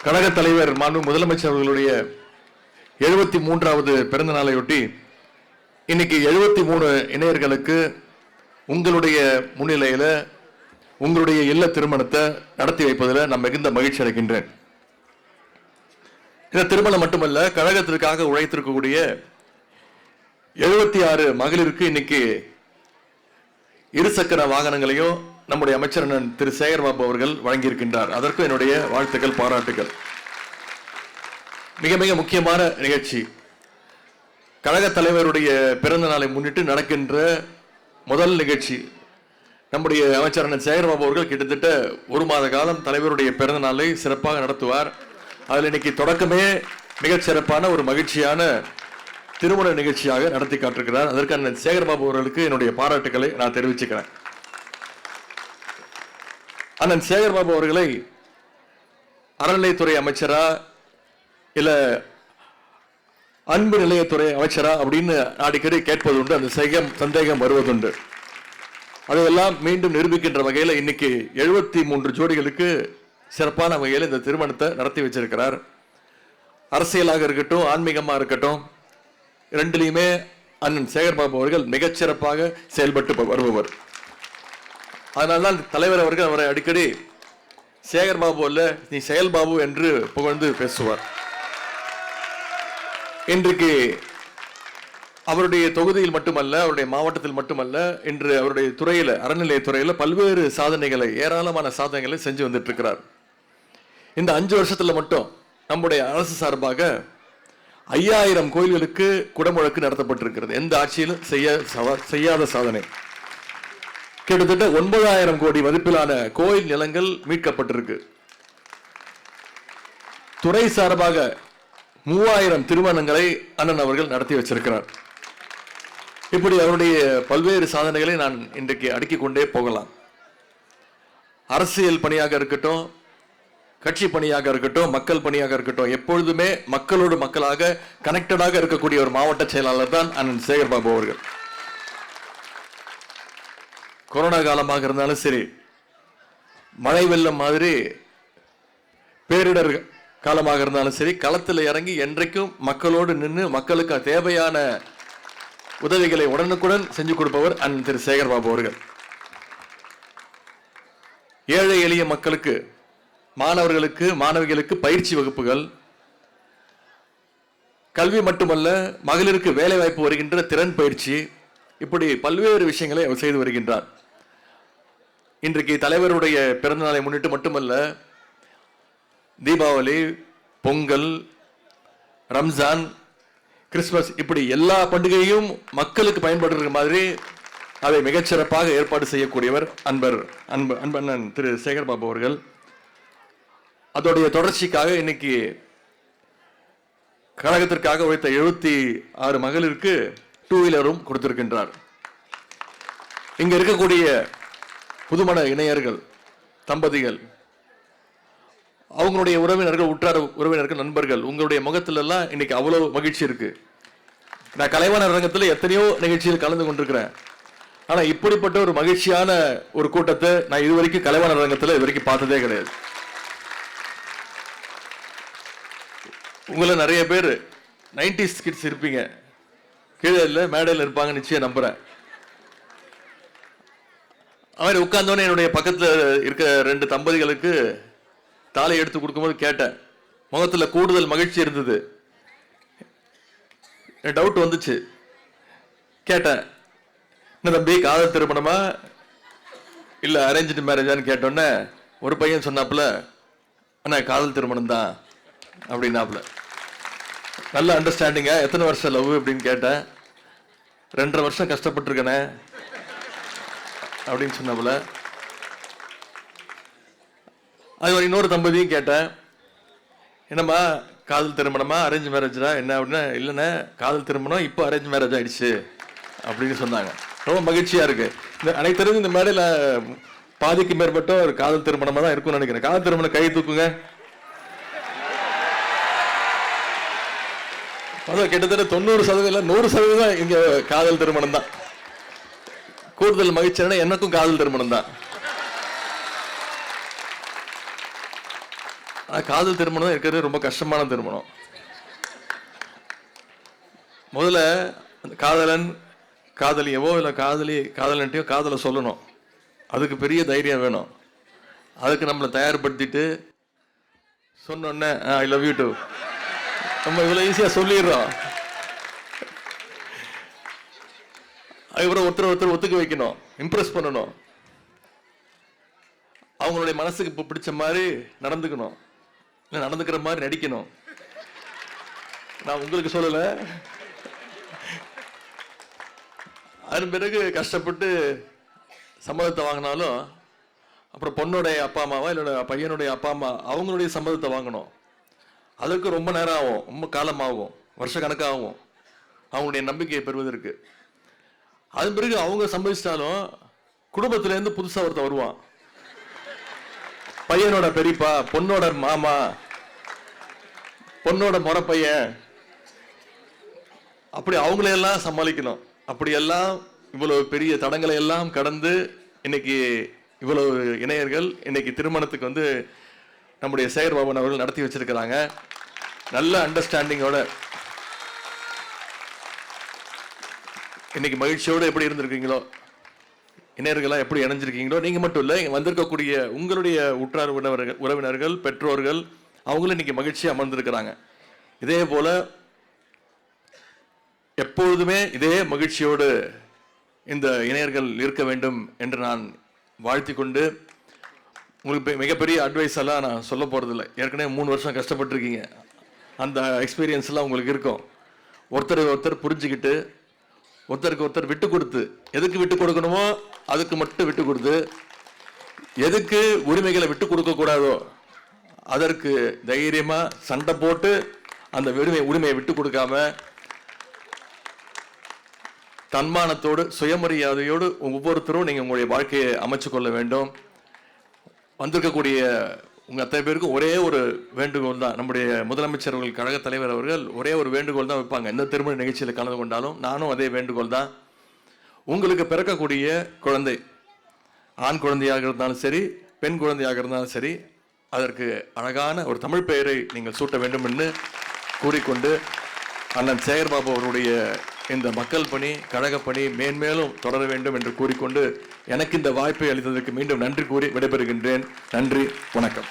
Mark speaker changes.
Speaker 1: கழக தலைவர் மாண்பு முதலமைச்சர் அவர்களுடைய எழுபத்தி மூன்றாவது பிறந்த நாளையொட்டி இன்னைக்கு எழுபத்தி மூணு இணையர்களுக்கு உங்களுடைய முன்னிலையில் உங்களுடைய இல்ல திருமணத்தை நடத்தி வைப்பதில் நான் மிகுந்த மகிழ்ச்சி அடைகின்றேன். இந்த திருமணம் மட்டுமல்ல கழகத்திற்காக உழைத்திருக்கக்கூடிய எழுபத்தி ஆறு மகளிருக்கு இன்னைக்கு இருசக்கர வாகனங்களையும் நம்முடைய அமைச்சர் அண்ணன் திரு சேகர்பாபு அவர்கள் வழங்கியிருக்கின்றார். அதற்கும் என்னுடைய வாழ்த்துக்கள் பாராட்டுகள் மிக மிக முக்கியமான நிகழ்ச்சி. கழக தலைவருடைய பிறந்த நாளை முன்னிட்டு நடக்கின்ற முதல் நிகழ்ச்சி. நம்முடைய அமைச்சர் அண்ணன் சேகர்பாபு அவர்கள் கிட்டத்தட்ட ஒரு மாத காலம் தலைவருடைய பிறந்த நாளை சிறப்பாக நடத்துவார். அதில் இன்னைக்கு தொடக்கமே மிகச் சிறப்பான ஒரு மகிழ்ச்சியான திருமண நிகழ்ச்சியாக நடத்தி காட்டிருக்கிறார். அதற்கு அண்ணன் சேகர்பாபு அவர்களுக்கு என்னுடைய பாராட்டுக்களை நான் தெரிவிச்சுக்கிறேன். அண்ணன் சேகர்பாபு அவர்களை அறநிலையத்துறை அமைச்சரா இல்லை அன்பு நிலையத்துறை அமைச்சரா அப்படின்னு அடிக்கடி கேட்பது உண்டு. அந்த சந்தேகம் சந்தேகம் வருவதுண்டு. அதையெல்லாம் மீண்டும் நிரூபிக்கின்ற வகையில் இன்னைக்கு எழுபத்தி மூன்று ஜோடிகளுக்கு சிறப்பான வகையில் இந்த திருமணத்தை நடத்தி வச்சிருக்கிறார். அரசியலாக இருக்கட்டும் ஆன்மீகமாக இருக்கட்டும் ரெண்டுலேயுமே அண்ணன் சேகர்பாபு அவர்கள் மிகச்சிறப்பாக செயல்பட்டு வருபவர். அதனால்தான் தலைவர் அவர்கள் அவரை அடிக்கடி சேகர் பாபு அல்ல நீ செயல் பாபு என்று புகழ்ந்து பேசுவார். இன்றைக்கு அவருடைய தொகுதியில் மட்டுமல்ல அவருடைய மாவட்டத்தில் மட்டுமல்ல இன்று அவருடைய துறையில் அறநிலையத்துறையில் பல்வேறு சாதனைகளை ஏராளமான சாதனைகளை செஞ்சு வந்துட்டு இருக்கிறார் இந்த அஞ்சு வருஷத்தில் மட்டும் நம்முடைய அரசு சார்பாக ஐயாயிரம் கோயில்களுக்கு குடமுழக்கு நடத்தப்பட்டிருக்கிறது. எந்த ஆட்சியிலும் செய்ய செய்யாத சாதனை. கிட்டத்தட்ட ஒன்பதாயிரம் கோடி மதிப்பிலான கோயில் நிலங்கள் மீட்கப்பட்டிருக்கு. துறை சார்பாக மூவாயிரம் திருமணங்களை அண்ணன் அவர்கள் நடத்தி வச்சிருக்கிறார். இப்படி அவருடைய பல்வேறு சாதனைகளை நான் இன்றைக்கு அடுக்கிக் கொண்டே போகலாம். அரசியல் பணியாக இருக்கட்டும் கட்சி பணியாக இருக்கட்டும் மக்கள் பணியாக இருக்கட்டும் எப்பொழுதுமே மக்களோடு மக்களாக கனெக்டடாக இருக்கக்கூடிய ஒரு மாவட்ட செயலாளர் தான் அண்ணன் சேகர்பாபு அவர்கள். கொரோனா காலமாக இருந்தாலும் சரி மழை வெள்ளம் மாதிரி பேரிடர் காலமாக இருந்தாலும் சரி களத்தில் இறங்கி என்றைக்கும் மக்களோடு நின்று மக்களுக்கு தேவையான உதவிகளை உடனுக்குடன் செஞ்சு கொடுப்பவர் அண்ணன் திரு சேகர்பாபு அவர்கள். ஏழை எளிய மக்களுக்கு மாணவர்களுக்கு மாணவிகளுக்கு பயிற்சி வகுப்புகள் கல்வி மட்டுமல்ல மகளிருக்கு வேலை வாய்ப்பு வருகின்ற திறன் பயிற்சி இப்படி பல்வேறு விஷயங்களை அவர் செய்து வருகின்றார். இன்றைக்கு தலைவருடைய பிறந்தநாளை முன்னிட்டு மட்டுமல்ல தீபாவளி பொங்கல் ரம்ஜான் கிறிஸ்துமஸ் இப்படி எல்லா பண்டிகையும் மக்களுக்கு பயன்படுற மாதிரி அதை மிகச்சிறப்பாக ஏற்பாடு செய்யக்கூடியவர் அன்பர் அன்பு அன்பண்ணன் திரு சேகர் பாபு அவர்கள். அதோடைய தொடர்ச்சிக்காக இன்னைக்கு கழகத்திற்காக உழைத்த எழுபத்தி ஆறு மகளிருக்கு டூ வீலரும் கொடுத்திருக்கின்றார். இங்க இருக்கக்கூடிய புதுமண இணையர்கள் தம்பதிகள் அவங்களுடைய உறவினர்கள் உற்றார் உறவினர்கள் நண்பர்கள் உங்களுடைய முகத்திலெல்லாம் இன்னைக்கு அவ்வளோ மகிழ்ச்சி இருக்கு. நான் கலைவாணர் அரங்கத்துல எத்தனையோ நிகழ்ச்சியில் கலந்து கொண்டிருக்கிறேன். ஆனால் இப்படிப்பட்ட ஒரு மகிழ்ச்சியான ஒரு கூட்டத்தை நான் இதுவரைக்கும் கலைவாணர் அரங்கத்துல இது வரைக்கும் பார்த்ததே கிடையாது. உங்களை நிறைய பேர் நைன்டிஸ் கிட்ஸ் இருப்பீங்க. கீழே இல்லை மேடையில் இருப்பாங்க நிச்சயம் நம்புறேன். அவர் உட்கார்ந்தோன்னே என்னுடைய பக்கத்தில் இருக்க ரெண்டு தம்பதிகளுக்கு தாலை எடுத்து கொடுக்கும்போது கேட்டேன். முகத்தில் கூடுதல் மகிழ்ச்சி இருந்தது. டவுட் வந்துச்சு. கேட்டேன். என்ன தம்பி காதல் திருமணமா? இல்லை அரேஞ்சு மேரேஜான்னு கேட்டோன்னே ஒரு பையன் சொன்னாப்புல அண்ணா காதல் திருமணம் தான் அப்படின்னாப்புல. நல்ல அண்டர்ஸ்டாண்டிங்கா எத்தனை வருஷம் லவ் அப்படின்னு கேட்டேன். ரெண்டரை வருஷம் கஷ்டப்பட்டுருக்கேனே. அப்படின்னு சொன்னபோல அது ஒரு இன்னொரு தம்பதியும் கேட்டேன். என்னம்மா காதல் திருமணமா? அரேஞ்ச் மேரேஜா என்ன அப்படின்னா இல்லைண்ணே காதல் திருமணம் இப்போ அரேஞ்ச் மேரேஜ் ஆயிடுச்சு அப்படின்னு சொன்னாங்க. ரொம்ப மகிழ்ச்சியா இருக்கு. இந்த அனைத்து தெரிஞ்சு இந்த மேடையில் பாதிக்கு மேற்பட்ட ஒரு காதல் திருமணமாக தான் இருக்கும்னு நினைக்கிறேன். காதல் திருமணம் கை தூக்குங்க. அதான் கிட்டத்தட்ட தொண்ணூறு சதவீதம் நூறு சதவீதம் இங்கே காதல் திருமணம் தான். கூடுதல் மகிழ்ச்சியான எனக்கும் காதல் திருமணம் தான். ஆனால் காதல் திருமணம் தான் இருக்கிறது ரொம்ப கஷ்டமான திருமணம். முதல்ல அந்த காதலன் காதலியவோ இல்லை காதலி காதலன்ட்டையோ காதலை சொல்லணும். அதுக்கு பெரிய தைரியம் வேணும். அதுக்கு நம்மளை தயார்படுத்திட்டு சொன்னோன்னே ஐ லவ் யூ டு நம்ம இவ்வளோ ஈஸியாக சொல்லிடுறோம். அதுக்கப்புறம் ஒருத்தர் ஒருத்தர் ஒத்துக்க வைக்கணும் இம்ப்ரெஸ் பண்ணணும். அவங்களுடைய மனசுக்கு இப்போ பிடிச்ச மாதிரி நடந்துக்கணும். இல்லை நடந்துக்கிற மாதிரி நடிக்கணும். நான் உங்களுக்கு சொல்லலை. அதன் பிறகு கஷ்டப்பட்டு சம்மதத்தை வாங்கினாலும் அப்புறம் பொண்ணுடைய அப்பா அம்மாவா இல்லை பையனுடைய அப்பா அம்மா அவங்களுடைய சம்மதத்தை வாங்கணும். அதற்கு ரொம்ப நேரம் ஆகும் ரொம்ப காலமாகும் வருஷ கணக்காகும். அவங்களுடைய நம்பிக்கையை பெறுவதற்கு. அதன் பிறகு அவங்க சம்மதிச்சிட்டாலும் குடும்பத்துலேருந்து புதுசாக ஒருத்தன் வருவான். பையனோட பெரியப்பா பொண்ணோட மாமா பொண்ணோட முறை பையன் அப்படி அவங்களையெல்லாம் சமாளிக்கணும். அப்படியெல்லாம் இவ்வளவு பெரிய தடங்களை எல்லாம் கடந்து இன்னைக்கு இவ்வளவு இணையர்கள் இன்னைக்கு திருமணத்துக்கு வந்து நம்முடைய சேகர் பாபன் அவர்கள் நடத்தி வச்சிருக்கிறாங்க. நல்ல அண்டர்ஸ்டாண்டிங்கோட இன்னைக்கு மகிழ்ச்சியோட எப்படி இருந்திருக்கீங்களோ? இணையர்களாக எப்படி இணைஞ்சிருக்கீங்களோ? நீங்கள் மட்டும் இல்லை இங்கே வந்திருக்கக்கூடிய உங்களுடைய உற்றார் உறவினர்கள் உறவினர்கள் பெற்றோர்கள் அவங்களும் இன்னைக்கு மகிழ்ச்சியாக அமர்ந்திருக்கிறாங்க. இதே போல் எப்பொழுதுமே இதே மகிழ்ச்சியோடு இந்த இணையர்கள் இருக்க வேண்டும் என்று நான் வாழ்த்தி கொண்டு உங்களுக்கு மிகப்பெரிய அட்வைஸ் எல்லாம் நான் சொல்ல போகிறதில்ல ஏற்கனவே மூணு வருஷம் கஷ்டப்பட்டிருக்கீங்க. அந்த எக்ஸ்பீரியன்ஸ்லாம் உங்களுக்கு இருக்கும். ஒருத்தர் ஒருத்தர் புரிஞ்சுக்கிட்டு ஒருத்தருக்கு ஒருத்தர் விட்டு கொடுத்து எதுக்கு விட்டு கொடுக்கணுமோ அதுக்கு மட்டும் விட்டு கொடுத்து எதுக்கு உரிமைகளை விட்டு கொடுக்க கூடாதோ அதற்கு தைரியமா சண்டை போட்டு அந்த உரிமை உரிமையை விட்டு கொடுக்காம தன்மானத்தோடு சுயமரியாதையோடு ஒவ்வொருத்தரும் நீங்கள் உங்களுடைய வாழ்க்கையை அமைச்சு கொள்ள வேண்டும். வந்திருக்கக்கூடிய உங்கள் அத்தனை பேருக்கும் ஒரே ஒரு வேண்டுகோள் தான். நம்முடைய முதலமைச்சர் அவர்கள் கழக தலைவர் அவர்கள் ஒரே ஒரு வேண்டுகோள் தான் வைப்பாங்க. எந்த திருமண நிகழ்ச்சியில் கலந்து கொண்டாலும் நானும் அதே வேண்டுகோள் தான். உங்களுக்கு பிறக்கக்கூடிய குழந்தை ஆண் குழந்தையாக இருந்தாலும் சரி பெண் குழந்தையாக இருந்தாலும் சரி அதற்கு அழகான ஒரு தமிழ் பெயரை நீங்கள் சூட்ட வேண்டும் என்று கூறிக்கொண்டு அண்ணன் சேகர்பாபு அவருடைய இந்த மக்கள் பணி கழகப்பணி மேன்மேலும் தொடர வேண்டும் என்று கூறிக்கொண்டு எனக்கு இந்த வாய்ப்பை அளித்ததற்கு மீண்டும் நன்றி கூறி விடைபெறுகின்றேன். நன்றி வணக்கம்.